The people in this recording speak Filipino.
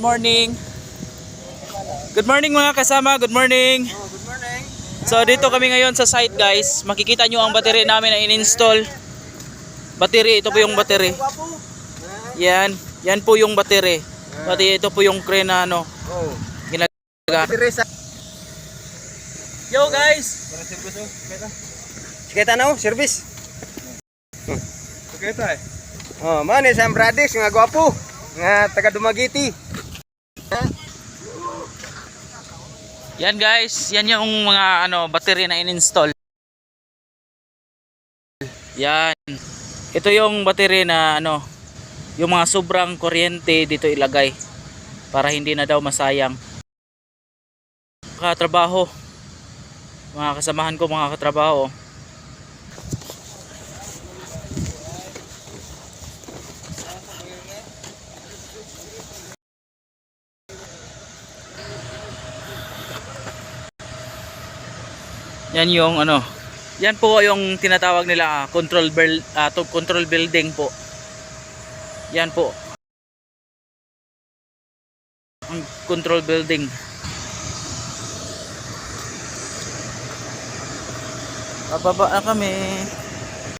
morning. Good morning mga kasama, good morning. Oh, good morning. So dito kami ngayon sa site guys. Makikita nyo ang battery namin na in-install. Battery, ito po yung battery. Yan, yan po yung battery. Pati ito po yung crane na ano, Oh. ginagawa. Yo guys! Sikita na oh, service. Pakita eh. Oh, man ni Sam Bradis nga gwapo. Nga taga Dumagiti. Yan guys, yan yung mga ano battery na in-install. Yan. Ito yung battery na ano, yung mga sobrang kuryente dito ilagay para hindi na daw masayang. Katrabaho. Mga kasamahan ko mga katrabaho. Yan yung ano. Yan po yung tinatawag nila ah, control bel ah, to control building po. Yan po. Ang control building. Bababa na kami.